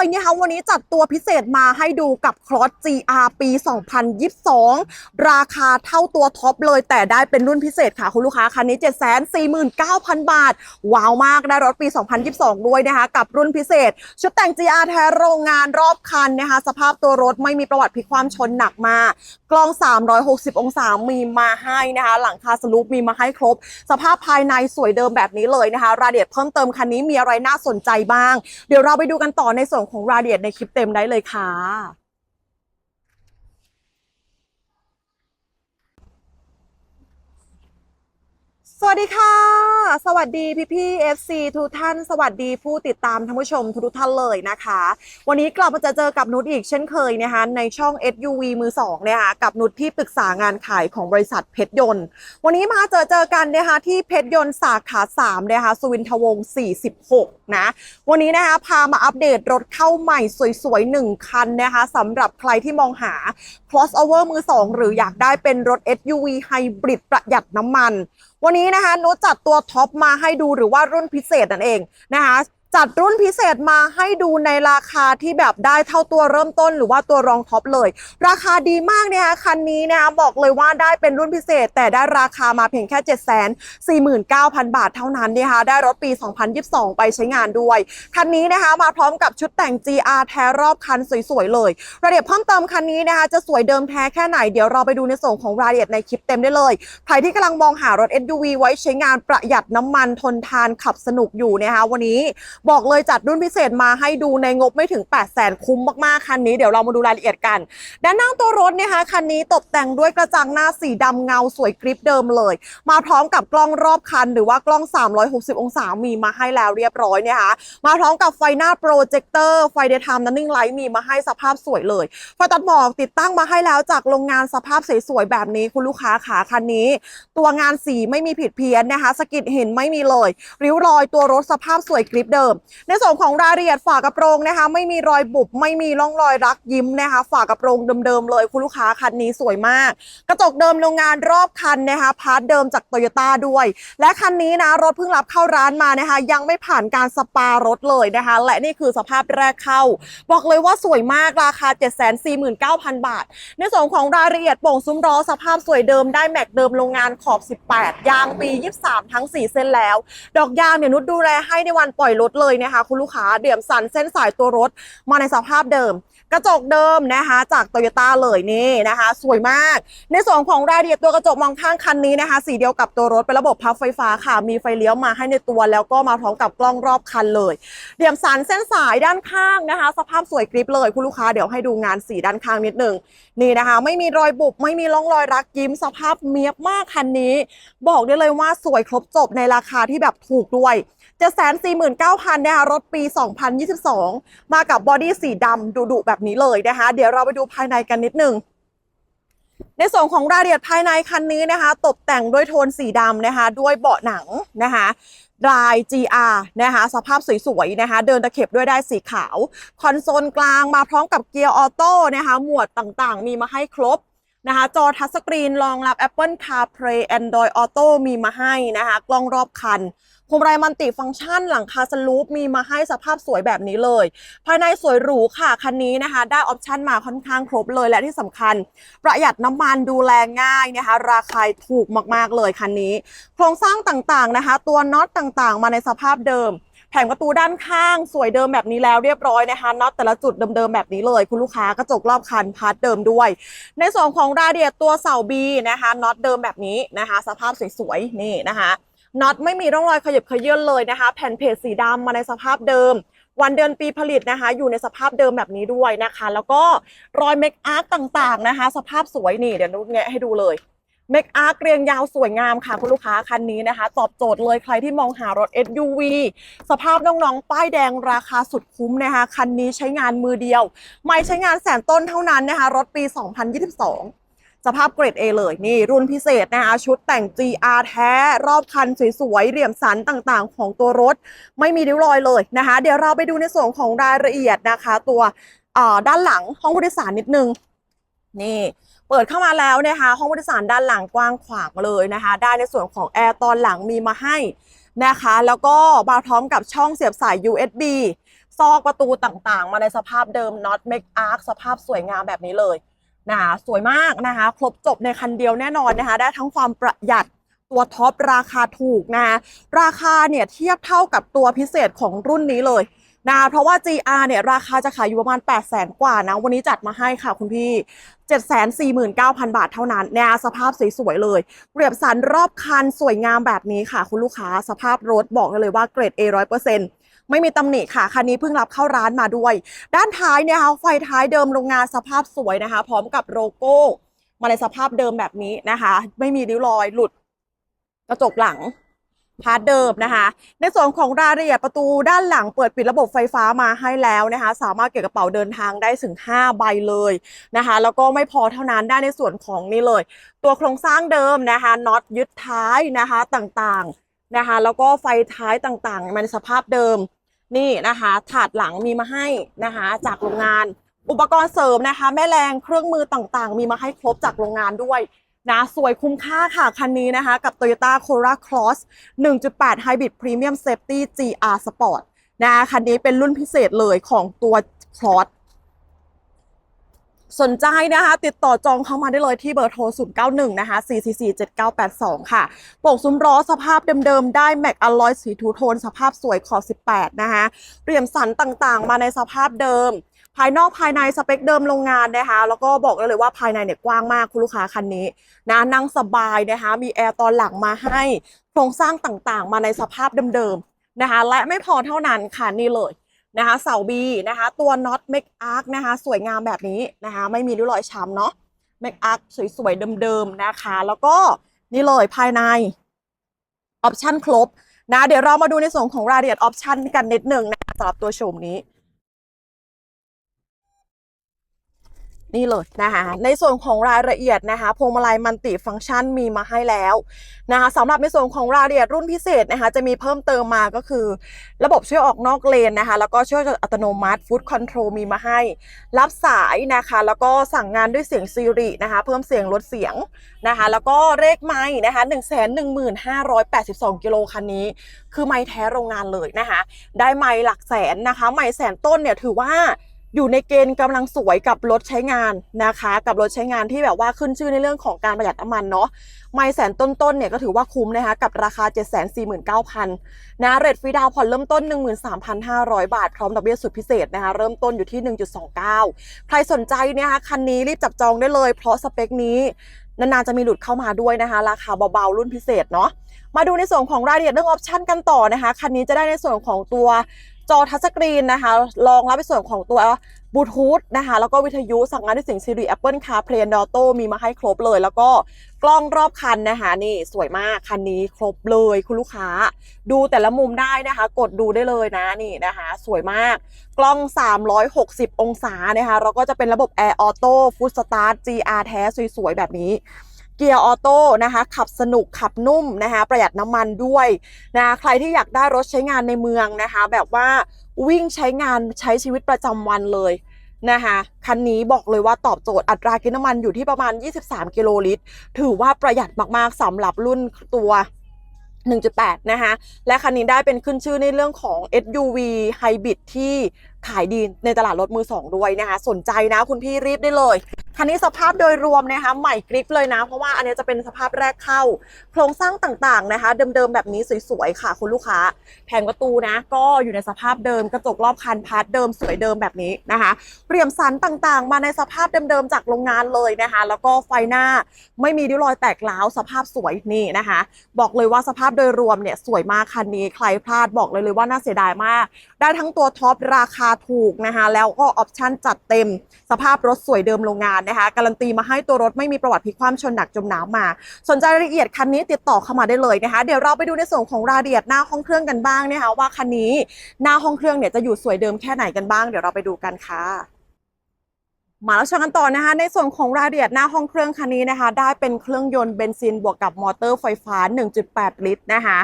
เลยนะคะวันนี้จัดตัวพิเศษมาให้ดูกับคลอส GR ปี 2022 ราคาเท่าตัวท็อปเลยแต่ได้เป็นรุ่นพิเศษค่ะ คุณลูกค้าคันนี้ 749,000 บาท ว้าวมากได้รถปี 2022 ด้วยนะคะ กับรุ่นพิเศษ ชุดแต่ง GR แท้โรงงานรอบคันนะคะ สภาพตัวรถไม่มีประวัติพลิกความชนหนักมากกล้อง 360 องศามีมาให้นะคะ หลังคาสลูปมีมาให้ครบ สภาพภายในสวยเดิมแบบนี้เลยนะคะ รายละเอียดเพิ่มเติมคันนี้มีอะไรน่าสนใจบ้าง เดี๋ยวเราไปดูกันต่อในส่วนของรายละเอียดในคลิปเต็มได้เลยค่ะสวัสดีค่ะ สวัสดีพี่พี่ๆ FC ทุกท่าน สวัสดีผู้ติดตามท่านผู้ชมทุกท่านเลยนะคะ วันนี้กลับมาจะเจอกับนุชอีกเช่นเคยนะคะในช่อง SUV มือสองนะคะกับนุชที่ปรึกษางานขายของบริษัทเพชรยนต์ วันนี้มาเจอเจอกันนะคะที่เพชรยนต์สาขา3นะคะสุวินทวงศ์46 นะ วันนี้นะคะพามาอัปเดตรถเข้าใหม่สวยๆ 1 คันนะคะสำหรับใครที่มองหา crossover มือ2หรืออยากได้เป็นรถ SUV ไฮบริดประหยัดน้ำมัน วันนี้นะคะนุชจัดตัวท็อปมาให้ดูหรือว่ารุ่นพิเศษนั่นเองนะคะ จัดรุ่นพิเศษมาให้ดูในราคาที่แบบได้เท่าตัวเริ่มต้นหรือว่าตัวรองท็อปเลย ราคาดีมากเนี่ยคันนี้นะคะบอกเลยว่าได้เป็นรุ่นพิเศษ แต่ได้ราคามาเพียงแค่ 7 4 9 0 0 0 บาทเท่านั้นนะคะได้รถปี 2022 ไปใช้งานด้วย คันนี้นะคะมาพร้อมกับชุดแต่ง GR แท้รอบคันสวยๆเลยรายละเอียดเพิ่มเติมคันนี้นะคะจะสวยเดิมแท้แค่ไหนเดี๋ยวเราไปดูในส่วนของรายละเอียดในคลิปเต็มได้เลยใครที่กำลังมองหารถ SUV ไว้ใช้งานประหยัดน้ำมันทนทานขับสนุกอยู่นะคะวันนี้บอกเลยจัดรุ่นพิเศษมาให้ดูในงบไม่ถึง 8 0 0แสนคุ้มมากๆ คันนี้เดี๋ยวเรามาดูรายละเอียดกัน ด้านหน้าตัวรถนะคะคันนี้ตกแต่งด้วยกระจังหน้าสีดำเงาสวยกริปเดิมเลย มาพร้อมกับกล้องรอบคัน หรือว่ากล้อง 360 องศามีมาให้แล้วเรียบร้อยนะคะมาพร้อมกับไฟหน้าโปรเจคเตอร์ไฟเดย์ไทม์นันนิ่งไลท์มีมาให้สภาพสวยเลยไฟตัดหมอกติดตั้งมาให้แล้วจากโรงงานสภาพสวยๆแบบนี้คุณลูกค้าขาคันนี้ ตัวงานสีไม่มีผิดเพี้ยนนะคะสกิดเห็นไม่มีเลย ริ้วรอยตัวรถสภาพสวยกริปเดิมในส่วนของรายละเอียดฝากระโปรงนะคะ ไม่มีรอยบุบไม่มีร่องรอยรักยิ้มนะคะ ฝากระโปรงเดิมๆเลย คุณลูกค้าคันนี้สวยมาก กระจกเดิมโรงงานรอบคันนะคะพาร์ทเดิมจากโตโยต้าด้วย และคันนี้นะรถเพิ่งรับเข้าร้านมานะคะ ยังไม่ผ่านการสปารถเลยนะคะ และนี่คือสภาพแรกเข้า บอกเลยว่าสวยมากราคา 749,000 บาท ในส่วนของรายละเอียดโป่งซุ้มล้อสภาพสวยเดิมได้แม็กเดิมโรงงานขอบ 18 ยางปี 23 ทั้ง 4 เส้นแล้ว ดอกยางเนี่ยนุชดูแลให้ในวันปล่อยรถเลยนะคะคุณลูกค้าเดี่ยมสันเส้นสายตัวรถมาในสภาพเดิม กระจกเดิมนะคะ จากโตโยต้าเลยนี่นะคะ สวยมาก ในส่วนของรายละเอียดตัวกระจกมองข้างคันนี้นะคะ สีเดียวกับตัวรถเป็นระบบพับไฟฟ้าค่ะ มีไฟเลี้ยวมาให้ในตัวแล้วก็มาพร้อมกับกล้องรอบคันเลย เดี่ยมสันเส้นสายด้านข้างนะคะ สภาพสวยกริบเลยคุณลูกค้าเดี๋ยวให้ดูงานสีด้านข้างนิดหนึ่งนี่นะคะ ไม่มีรอยบุบไม่มีร่องรอยรักยิ้มสภาพเมียบมากคันนี้ บอกได้เลยว่าสวยครบจบในราคาที่แบบถูกด้วย749,000นะคะรถปี 2022 มากับบอดี้สีดำดุๆแบบนี้เลยนะคะ เดี๋ยวเราไปดูภายในกันนิดหนึ่งในส่วนของรายละเอียดภายในคันนี้นะคะ ตกแต่งด้วยโทนสีดำนะคะ ด้วยเบาะหนังนะคะลาย GR นะคะ สภาพสวยๆนะคะ เดินตะเข็บด้วยได้สีขาว คอนโซลกลางมาพร้อมกับเกียร์ออโต้นะคะ หมวดต่างๆ มีมาให้ครบนะคะ จอทัชสกรีนรองรับ Apple CarPlay Android Auto มีมาให้นะคะ กล้องรอบคัน พวงมาลัยมัลติฟังก์ชันหลังคาสลูปมีมาให้สภาพสวยแบบนี้เลย ภายในสวยหรูค่ะคันนี้นะคะ ได้ออปชันมาค่อนข้างครบเลยและที่สำคัญ ประหยัดน้ำมันดูแลง่ายนะคะ ราคาถูกมากๆเลยคันนี้ โครงสร้างต่างๆนะคะ ตัวน็อตต่างๆ มาในสภาพเดิมแผงประตูด้านข้างสวยเดิมแบบนี้แล้วเรียบร้อยนะคะน็อตแต่ละจุดเดิมๆแบบนี้เลย คุณลูกค้ากระจกรอบคันพาร์ทเดิมด้วย ในส่วนของรายละเอียดตัวเสาบีนะคะน็อตเดิมแบบนี้นะคะ สภาพสวยๆนี่นะคะ น็อตไม่มีร่องรอยขยับเขยื่นเลยนะคะ แผ่นเพจสีดำมาในสภาพเดิม วันเดือนปีผลิตนะคะ อยู่ในสภาพเดิมแบบนี้ด้วยนะคะ แล้วก็รอยเมคอาร์ต่างๆนะคะ สภาพสวยนี่เดี๋ยวนุชแงะให้ดูเลยเมคอาร์เรียงยาวสวยงามค่ะ คุณลูกค้าคันนี้นะคะ ตอบโจทย์เลยใครที่มองหารถ SUV สภาพน้องๆ ป้ายแดงราคาสุดคุ้มนะคะ คันนี้ใช้งานมือเดียว ไม่ใช้งานแสนต้นเท่านั้นนะคะ รถปี 2022 สภาพเกรด A เลยนี่รุ่นพิเศษนะคะชุดแต่ง GR แท้รอบคันสวยๆเหลี่ยมสันต่างๆ ของตัวรถ ไม่มีริ้วรอยเลยนะคะ เดี๋ยวเราไปดูในส่วนของรายละเอียดนะคะ ตัวด้านหลังห้องผู้โดยสารนิดนึงนี่เปิดเข้ามาแล้วนะคะ ห้องผู้โดยสารด้านหลังกว้างขวางเลยนะคะ ได้ในส่วนของแอร์ตอนหลังมีมาให้นะคะ แล้วก็มาพร้อมกับช่องเสียบสาย USB ซอกประตูต่างๆ มาในสภาพเดิม not make arc สภาพสวยงามแบบนี้เลย นะคะสวยมากนะคะ ครบจบในคันเดียวแน่นอนนะคะ ได้ทั้งความประหยัดตัวท็อปราคาถูกนะคะราคาเนี่ยเทียบเท่ากับตัวพิเศษของรุ่นนี้เลยนะเพราะว่า GR เนี่ยราคาจะขายอยู่ประมาณ 8 0 0แสนกว่านะ วันนี้จัดมาให้ค่ะคุณพี่ 749,000 บาทเท่านั้นเนี่ยสภาพสวยๆเลยเรียบสันรอบคันสวยงามแบบนี้ค่ะ คุณลูกค้าสภาพรถบอกเลยว่าเกรด A 100% ไม่มีตำหนิค่ะ คันนี้เพิ่งรับเข้าร้านมาด้วย ด้านท้ายเนี่ยค่ะไฟท้ายเดิมโรงงานสภาพสวยนะคะ พร้อมกับโลโก้ มาในสภาพเดิมแบบนี้นะคะ ไม่มีริ้วรอยหลุด กระจกหลังพาร์ทเดิมนะคะ ในส่วนของรายละเอียดประตูด้านหลังเปิดปิดระบบไฟฟ้ามาให้แล้วนะคะ สามารถเก็บกระเป๋าเดินทางได้ถึง 5 ใบเลยนะคะ แล้วก็ไม่พอเท่านั้นได้ในส่วนของนี่เลย ตัวโครงสร้างเดิมนะคะน็อตยึดท้ายนะคะต่างๆนะคะ แล้วก็ไฟท้ายต่างๆมันในสภาพเดิม นี่นะคะ ถาดหลังมีมาให้นะคะ จากโรงงาน อุปกรณ์เสริมนะคะ แม่แรงเครื่องมือต่างๆ มีมาให้ครบจากโรงงานด้วยนะสวยคุ้มค่าค่ะ คันนี้นะคะ กับ Toyota Corolla Cross 1.8 Hybrid Premium Safety GR Sport นะคันนี้เป็นรุ่นพิเศษเลยของตัว Cross สนใจนะคะ ติดต่อจองเข้ามาได้เลยที่เบอร์โทร 091 นะคะ 444 7982 ค่ะโปกซุ้มล้อสภาพเดิมๆ ได้แม็กอลลอยสีทูโทน สภาพสวยขอบ18 นะคะเรียมสันต่างๆ มาในสภาพเดิม ภายนอกภายในสเปคเดิมโรงงานนะคะ แล้วก็บอกเลยว่าภายในเนี่ยกว้างมากคุณลูกค้าคันนี้นะนั่งสบายนะคะ มีแอร์ตอนหลังมาให้โครงสร้างต่างๆ มาในสภาพเดิมๆนะคะ และไม่พอเท่านั้นค่ะนี่เลย นะคะเสาบีนะคะ ตัวน็อตเมกอาร์คนะคะ สวยงามแบบนี้นะคะ ไม่มีริ้วรอยช้ำเนาะเมกอาร์คสวยๆเดิมๆนะคะ แล้วก็นี่เลยภายในออปชั่นครบนะเดี๋ยวเรามาดูในส่วนของรายละเอียดออปชั่นกันนิดหนึ่งนะคะสำหรับตัวโฉมนี้ นี่เลยนะคะในส่วนของรายละเอียดนะคะพวงมาลัยมัลติฟังก์ชันมีมาให้แล้วนะคะสำหรับในส่วนของรายละเอียดรุ่นพิเศษนะคะจะมีเพิ่มเติมมาก็คือ ระบบช่วยออกนอกเลนนะคะแล้วก็ช่วยอัตโนมัติฟู้ดคอนโทรลมีมาให้ รับสายนะคะแล้วก็สั่งงานด้วยเสียงซีรีนะคะเพิ่มเสียงลดเสียงนะคะแล้วก็เลขไม้นะคะ1 1 5 8 2 กิโลคันนี้ คือไม้แท้โรงงานเลยนะคะได้ไม้หลักแสนนะคะไม้แสนต้นเนี่ยถือว่า อยู่ในเกณฑ์กำลังสวยกับรถใช้งานนะคะ กับรถใช้งานที่แบบว่าขึ้นชื่อในเรื่องของการประหยัดน้ำมันเนาะไม่แสนต้นๆเนี่ยก็ถือว่าคุ้มนะคะ กับราคา 749,000นะเรทฟรีดาวผ่อนเริ่มต้น 13,500 บาท พร้อมดอกเบี้ยสุดพิเศษนะคะ เริ่มต้นอยู่ที่ 1.29 ใครสนใจเนี่ยคะคันนี้รีบจับจองได้เลย เพราะสเปคนี้นานๆจะมีหลุดเข้ามาด้วยนะคะ ราคาเบาๆ รุ่นพิเศษเนาะมาดูในส่วนของรายละเอียดเรื่องออปชันกันต่อนะคะ คันนี้จะได้ในส่วนของตัว จอทัชสกรีนนะคะ รองรับในส่วนของตัวบลูทูธนะคะ แล้วก็วิทยุสั่งงานด้วยเสียง Siri Apple CarPlay and Auto มีมาให้ครบเลย แล้วก็กล้องรอบคันนะคะ นี่สวยมากคันนี้ครบเลยคุณลูกค้า ดูแต่ละมุมได้นะคะ กดดูได้เลยนะนี่นะคะ สวยมากกล้อง 360 องศานะคะ แล้วก็จะเป็นระบบ Air Auto Food Start GR แท้สวยๆแบบนี้ เกียร์ออโต้นะคะ ขับสนุกขับนุ่มนะคะ ประหยัดน้ำมันด้วยนะะใครที่อยากได้รถใช้งานในเมืองนะคะ แบบว่าวิ่งใช้งานใช้ชีวิตประจำวันเลยนะคะคันนี้บอกเลยว่าตอบโจทย์อัตรากินน้ำมันอยู่ที่ประมาณ 23 กิโลลิตร ถือว่าประหยัดมากๆสำหรับรุ่นตัว 1.8 นะคะ และคันนี้ได้เป็นขึ้นชื่อในเรื่องของ SUV Hybrid ที่ ขายดีในตลาดรถมือสองด้วยนะคะ สนใจนะคุณพี่รีบได้เลยคันนี้สภาพโดยรวมนะคะใหม่กริปเลยนะ เพราะว่าอันนี้จะเป็นสภาพแรกเข้า โครงสร้างต่างๆนะคะ เดิมๆแบบนี้สวยๆค่ะ คุณลูกค้าแผงประตูนะ ก็อยู่ในสภาพเดิมกระจกรอบคันพาร์ทเดิมสวยเดิมแบบนี้นะคะเรียมสันต่างๆ มาในสภาพเดิมๆจากโรงงานเลยนะคะ แล้วก็ไฟหน้าไม่มีริ้วรอยแตกร้าวสภาพสวยนี่นะคะ บอกเลยว่าสภาพโดยรวมเนี่ยสวยมากคันนี้ใครพลาดบอกเลยเลยว่าน่าเสียดายมาก ได้ทั้งตัวท็อปราคาถูกนะคะ แล้วก็ออปชั่นจัดเต็ม สภาพรถสวยเดิมโรงงานนะคะ การันตีมาให้ตัวรถไม่มีประวัติพลิกคว่ำชนหนักจมน้ำมา สนใจรายละเอียดคันนี้ติดต่อเข้ามาได้เลยนะคะ เดี๋ยวเราไปดูในส่วนของรายละเอียดหน้าห้องเครื่องกันบ้างนะคะว่าคันนี้หน้าห้องเครื่องเนี่ยจะอยู่สวยเดิมแค่ไหนกันบ้าง เดี๋ยวเราไปดูกันค่ะมาแล้วชมกันต่อนะคะ ในส่วนของรายละเอียดหน้าห้องเครื่องคันนี้นะคะ ได้เป็นเครื่องยนต์เบนซินบวกกับมอเตอร์ไฟฟ้า 1.8 ลิตรนะคะ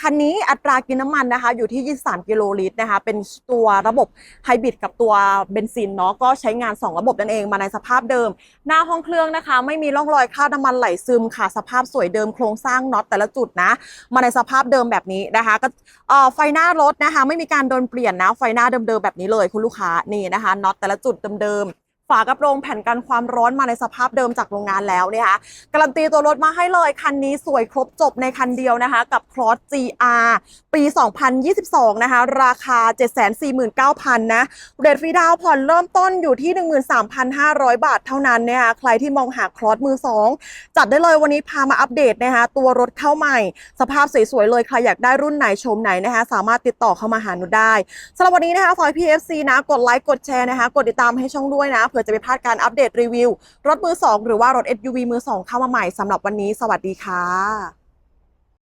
คันนี้อัตรากินน้ำมันนะคะอยู่ที่ 23 กิโลลิตรนะคะ เป็นตัวระบบไฮบริดกับตัวเบนซินเนาะก็ใช้งาน 2 ระบบนั่นเองมาในสภาพเดิม หน้าห้องเครื่องนะคะ ไม่มีร่องรอยคราบน้ำมันไหลซึมค่ะ สภาพสวยเดิมโครงสร้างน็อตแต่ละจุดนะ มาในสภาพเดิมแบบนี้นะคะก็อ่อไฟหน้ารถนะคะ ไม่มีการโดนเปลี่ยนนะไฟหน้าเดิมๆแบบนี้เลยคุณลูกค้านี่นะคะน็อตแต่ละจุดเดิมๆ ฝากระโปรงแผ่นกันความร้อนมาในสภาพเดิมจากโรงงานแล้วเนี่ยค่ะการันตีตัวรถมาให้เลยคันนี้สวยครบจบในคันเดียวนะคะ กับ Cross GR ปี 2022 นะคะ ราคา 749,000 นะเรทฟรีดาวน์ผ่อนเริ่มต้นอยู่ที่ 13,500 บาทเท่านั้นนะคะใครที่มองหาครอสมือ 2 จัดได้เลยวันนี้พามาอัปเดตนะคะตัวรถเข้าใหม่ สภาพสวยๆเลยใครอยากได้รุ่นไหนชมไหนนะคะสามารถติดต่อเข้ามาหาหนูได้สำหรับวันนี้นะคะฝอย PFC นะกดไลค์กดแชร์นะคะกดติดตามให้ช่องด้วยนะเผื่อจะไม่พลาดการอัปเดตรีวิว รถมือ 2 หรือว่ารถ SUV มือ 2 เข้ามาใหม่สำหรับวันนี้ สวัสดีค่ะ